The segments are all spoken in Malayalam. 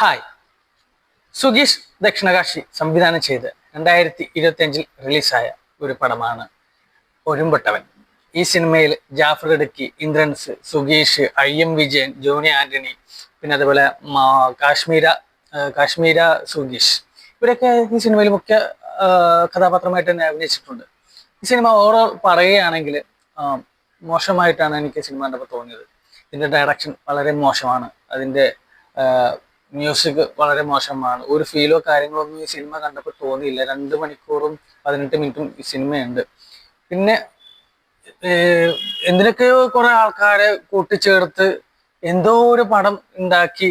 ഹായ് സുഗീഷ് ദക്ഷിണകാശി സംവിധാനം ചെയ്ത് രണ്ടായിരത്തി ഇരുപത്തി അഞ്ചിൽ റിലീസായ ഒരു പടമാണ് ഒരുമ്പട്ടവൻ. ഈ സിനിമയിൽ ജാഫർ ഇടുക്കി ഇന്ദ്രൻസ് സുഗീഷ് ഐ എം വിജയൻ ജോണി ആന്റണി പിന്നെ അതുപോലെ കാശ്മീര കാശ്മീര സുഗീഷ്. ഇവരൊക്കെ ഈ സിനിമയിൽ മുഖ്യ കഥാപാത്രമായിട്ട് തന്നെ അഭിനയിച്ചിട്ടുണ്ട്. ഈ സിനിമ ഓവറോൾ പറയുകയാണെങ്കിൽ മോശമായിട്ടാണ് എനിക്ക് സിനിമ കണ്ടപ്പോൾ തോന്നിയത്. ഇതിന്റെ ഡയറക്ഷൻ വളരെ മോശമാണ്. അതിന്റെ മ്യൂസിക് വളരെ മോശമാണ്. ഒരു ഫീലോ കാര്യങ്ങളോ ഒന്നും ഈ സിനിമ കണ്ടപ്പോൾ തോന്നിയില്ല. രണ്ട് മണിക്കൂറും പതിനെട്ട് മിനിറ്റും ഈ സിനിമയുണ്ട് പിന്നെ എന്തിനൊക്കെയോ കുറെ ആൾക്കാരെ കൂട്ടിച്ചേർത്ത് എന്തോ ഒരു പടം ഉണ്ടാക്കി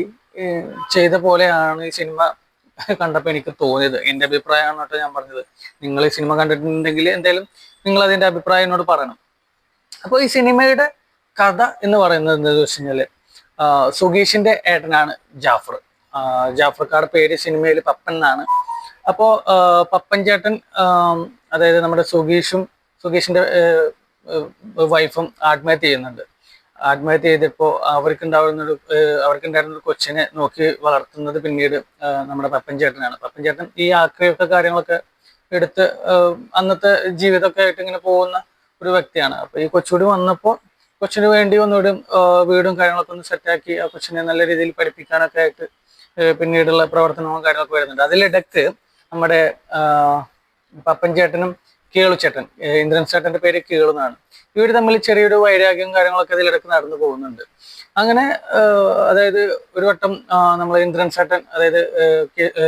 ചെയ്ത പോലെയാണ് ഈ സിനിമ കണ്ടപ്പോൾ എനിക്ക് തോന്നിയത്. എന്റെ അഭിപ്രായമാണ് കേട്ടോ ഞാൻ പറഞ്ഞത്. നിങ്ങൾ ഈ സിനിമ കണ്ടിട്ടുണ്ടെങ്കിൽ എന്തായാലും നിങ്ങൾ അതിന്റെ അഭിപ്രായം എന്നോട് പറയണം. അപ്പോൾ ഈ സിനിമയുടെ കഥ എന്ന് പറയുന്നത് എന്താണെന്ന് വെച്ച് കഴിഞ്ഞാൽ ആ, സുഗീഷിന്റെ ഏട്ടനാണ് ജാഫർ. ജാഫർക്കാരുടെ പേര് സിനിമയിൽ പപ്പൻ എന്നാണ്. അപ്പോ പപ്പൻ ചേട്ടൻ അതായത് നമ്മുടെ സുഗീഷും സുഗീഷിന്റെ വൈഫും ആത്മഹത്യ ചെയ്യുന്നുണ്ട്. ആത്മഹത്യ ചെയ്തപ്പോൾ അവർക്കുണ്ടാവുന്ന ഒരു അവർക്കുണ്ടായിരുന്ന ഒരു കൊച്ചിനെ നോക്കി വളർത്തുന്നത് പിന്നീട് നമ്മുടെ പപ്പൻ ചേട്ടനാണ്. പപ്പൻ ചേട്ടൻ ഈ ആക്രിയൊക്കെ കാര്യങ്ങളൊക്കെ എടുത്ത് അന്നത്തെ ജീവിതമൊക്കെ ആയിട്ട് ഇങ്ങനെ പോകുന്ന ഒരു വ്യക്തിയാണ്. അപ്പൊ ഈ കൊച്ചുകൂടി വന്നപ്പോൾ കൊച്ചിന് വേണ്ടി ഒന്നുകൂടി വീടും കാര്യങ്ങളൊക്കെ ഒന്ന് സെറ്റാക്കി ആ കൊച്ചിനെ നല്ല രീതിയിൽ പഠിപ്പിക്കാനൊക്കെ ആയിട്ട് പിന്നീടുള്ള പ്രവർത്തനവും കാര്യങ്ങളൊക്കെ വരുന്നുണ്ട്. അതിലിടക്ക് നമ്മുടെ പപ്പൻ ചേട്ടനും കേളു ചേട്ടൻ ഇന്ദ്രൻ ചേട്ടന്റെ പേര് കേളു എന്നാണ്. ഇവർ തമ്മിൽ ചെറിയൊരു വൈരാഗ്യം കാര്യങ്ങളൊക്കെ അതിലിടക്ക് നടന്നു പോകുന്നുണ്ട്. അങ്ങനെ അതായത് ഒരു വട്ടം നമ്മൾ ഇന്ദ്രൻ ചേട്ടൻ അതായത്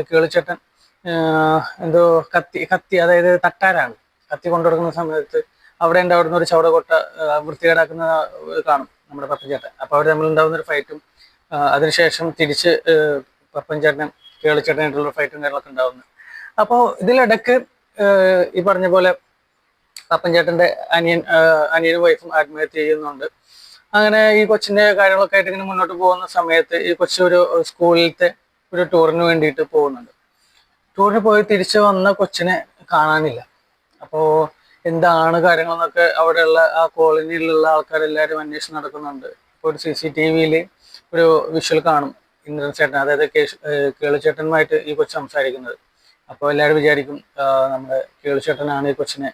കേളു ചേട്ടൻ എന്തോ കത്തി കത്തി അതായത് തട്ടാരാണ്. കത്തി കൊണ്ടുകൊടുക്കുന്ന സമയത്ത് അവിടെ ഉണ്ടാവുന്ന ഒരു ചവടകൊട്ട കൊട്ട വൃത്തികേടാക്കുന്ന കാണും നമ്മുടെ പപ്പഞ്ചേട്ടൻ അപ്പോൾ അപ്പൊ അവർ തമ്മിൽ ഉണ്ടാവുന്ന ഒരു ഫൈറ്റും അതിനുശേഷം തിരിച്ച് പപ്പഞ്ചേട്ടനും കേളിച്ചേട്ടനായിട്ടുള്ള ഫൈറ്റും കാര്യങ്ങളൊക്കെ ഉണ്ടാവുന്നു. അപ്പോൾ ഇതിലിടക്ക് ഈ പറഞ്ഞ പോലെ പപ്പൻചേട്ടന്റെ അനിയൻ അനിയനും വൈഫും ആത്മഹത്യ ചെയ്യുന്നുണ്ട്. അങ്ങനെ ഈ കൊച്ചിന്റെ കാര്യങ്ങളൊക്കെ ആയിട്ട് ഇങ്ങനെ മുന്നോട്ട് പോകുന്ന സമയത്ത് ഈ കൊച്ചു ഒരു സ്കൂളിലത്തെ ഒരു ടൂറിന് വേണ്ടിയിട്ട് പോകുന്നുണ്ട്. ടൂറിന് പോയി തിരിച്ചു വന്ന കൊച്ചിനെ കാണാനില്ല. അപ്പോൾ എന്താണ് കാര്യങ്ങളെന്നൊക്കെ അവിടെയുള്ള ആ കോളനിയിലുള്ള ആൾക്കാരെല്ലാവരും അന്വേഷണം നടക്കുന്നുണ്ട്. ഒരു സി സി ടി വിയിൽ ഒരു വിഷ്വൽ കാണും ഇന്ദ്രൻ ചേട്ടൻ അതായത് കേളിച്ചേട്ടനുമായിട്ട് ഈ കൊച്ചു സംസാരിക്കുന്നത്. അപ്പോൾ എല്ലാവരും വിചാരിക്കും നമ്മുടെ കേളുചേട്ടനാണ് ഈ കൊച്ചിനെ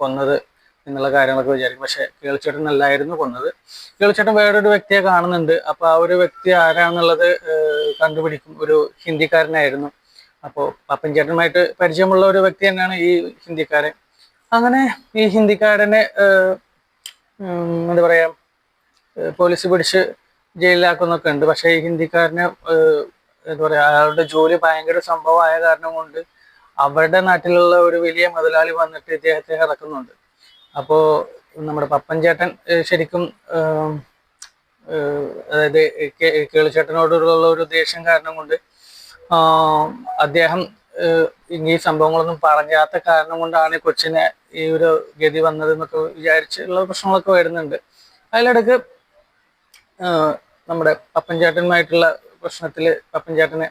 കൊന്നത് എന്നുള്ള കാര്യങ്ങളൊക്കെ വിചാരിക്കും. പക്ഷെ കേളുചേട്ടൻ അല്ലായിരുന്നു കൊന്നത്. കേളിച്ചേട്ടൻ വേറൊരു വ്യക്തിയെ കാണുന്നുണ്ട്. അപ്പോൾ ആ ഒരു വ്യക്തി ആരാണെന്നുള്ളത് കണ്ടുപിടിക്കും. ഒരു ഹിന്ദിക്കാരനായിരുന്നു. അപ്പോൾ പപ്പൻ ചേട്ടനുമായിട്ട് പരിചയമുള്ള ഒരു വ്യക്തി തന്നെയാണ് ഈ ഹിന്ദിക്കാരൻ. അങ്ങനെ ഈ ഹിന്ദിക്കാരനെ എന്താ പറയാ പോലീസ് പിടിച്ച് ജയിലിലാക്കുന്നൊക്കെ ഉണ്ട്. പക്ഷേ ഈ ഹിന്ദിക്കാരനെ എന്താ പറയാ അയാളുടെ ജോലി ഭയങ്കര സംഭവമായ കാരണം കൊണ്ട് അവരുടെ നാട്ടിലുള്ള ഒരു വലിയ മുതലാളി വന്നിട്ട് ഇദ്ദേഹത്തെ ഇറക്കുന്നുണ്ട്. അപ്പോൾ നമ്മുടെ പപ്പൻ ചേട്ടൻ ശരിക്കും അതായത് കേളിച്ചേട്ടനോടുള്ള ഒരു ദേഷ്യം കാരണം കൊണ്ട് അദ്ദേഹം ഈ സംഭവങ്ങളൊന്നും പറഞ്ഞാത്ത കാരണം കൊണ്ടാണ് കൊച്ചിനെ ഈ ഒരു ഗതി വന്നത് എന്നൊക്കെ വിചാരിച്ചുള്ള പ്രശ്നങ്ങളൊക്കെ വരുന്നുണ്ട്. അതിലിടക്ക് നമ്മുടെ പപ്പൻചാട്ടനുമായിട്ടുള്ള പ്രശ്നത്തിൽ പപ്പൻ ചേട്ടനെ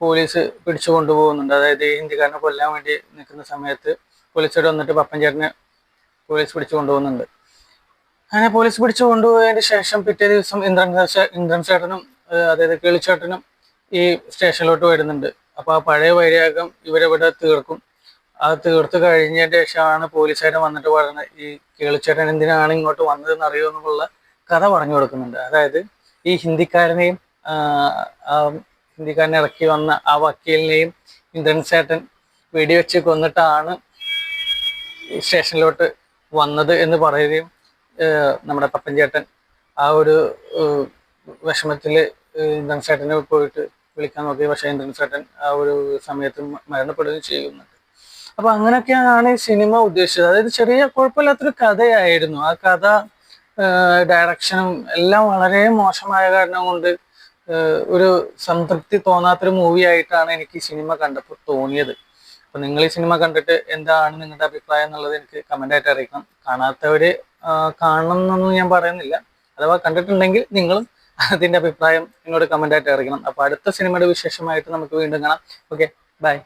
പോലീസ് പിടിച്ചു കൊണ്ടുപോകുന്നുണ്ട്. അതായത് ഹിന്ദിക്കാരനെ കൊല്ലാൻ വേണ്ടി നിൽക്കുന്ന സമയത്ത് പോലീസോട് വന്നിട്ട് പപ്പൻചാട്ടനെ പോലീസ് പിടിച്ചു കൊണ്ടുപോകുന്നുണ്ട്. അങ്ങനെ പോലീസ് പിടിച്ചു കൊണ്ടുപോയതിന് ശേഷം പിറ്റേ ദിവസം ഇന്ദ്രൻ ഇന്ദ്രൻ ചേട്ടനും അതായത് കിളിച്ചേട്ടനും ഈ സ്റ്റേഷനിലോട്ട് വരുന്നുണ്ട്. അപ്പൊ ആ പഴയ വൈരാഗ്യം ഇവരിവിടെ തീർക്കും? അത് തീർത്ത് കഴിഞ്ഞതിന് ശേഷമാണ് പോലീസുകാരൻ വന്നിട്ട് പറയുന്നത് ഈ കേളിച്ചേട്ടൻ എന്തിനാണ് ഇങ്ങോട്ട് വന്നതെന്ന് അറിയുമെന്നുള്ള കഥ പറഞ്ഞു കൊടുക്കുന്നുണ്ട്. അതായത് ഈ ഹിന്ദിക്കാരനെയും ഹിന്ദിക്കാരനെ ഇറക്കി വന്ന ആ വക്കീലിനെയും ഇന്ദ്രൻ ചേട്ടൻ വെടിവെച്ച് കൊന്നിട്ടാണ് സ്റ്റേഷനിലോട്ട് വന്നത് എന്ന് പറയുകയും നമ്മുടെ പപ്പൻ ചേട്ടൻ ആ ഒരു വിഷമത്തിൽ ഇന്ദ്രൻ ചേട്ടനെ പോയിട്ട് വിളിക്കാൻ നോക്കി. പക്ഷേ ചേട്ടൻ ആ ഒരു സമയത്ത് മരണപ്പെടുകയും ചെയ്യുന്നുണ്ട്. അപ്പൊ അങ്ങനെയൊക്കെയാണ് ഈ സിനിമ ഉദ്ദേശിച്ചത്. അതായത് ചെറിയ കുഴപ്പമില്ലാത്തൊരു കഥയായിരുന്നു. ആ കഥ ഡയറക്ഷനും എല്ലാം വളരെ മോശമായ കാരണം കൊണ്ട് ഒരു സംതൃപ്തി തോന്നാത്തൊരു മൂവി ആയിട്ടാണ് എനിക്ക് ഈ സിനിമ കണ്ടപ്പോൾ തോന്നിയത്. അപ്പൊ നിങ്ങൾ ഈ സിനിമ കണ്ടിട്ട് എന്താണ് നിങ്ങളുടെ അഭിപ്രായം എന്നുള്ളത് എനിക്ക് കമന്റ് ആയിട്ട് അറിയിക്കണം. കാണാത്തവര് കാണണം എന്നൊന്നും ഞാൻ പറയുന്നില്ല. അഥവാ കണ്ടിട്ടുണ്ടെങ്കിൽ നിങ്ങളും അതിന്റെ അഭിപ്രായം എന്നോട് കമന്റ് ആയിട്ട് അറിയിക്കണം. അപ്പൊ അടുത്ത സിനിമയുടെ വിശേഷമായിട്ട് നമുക്ക് വീണ്ടും കാണാം. Okay bye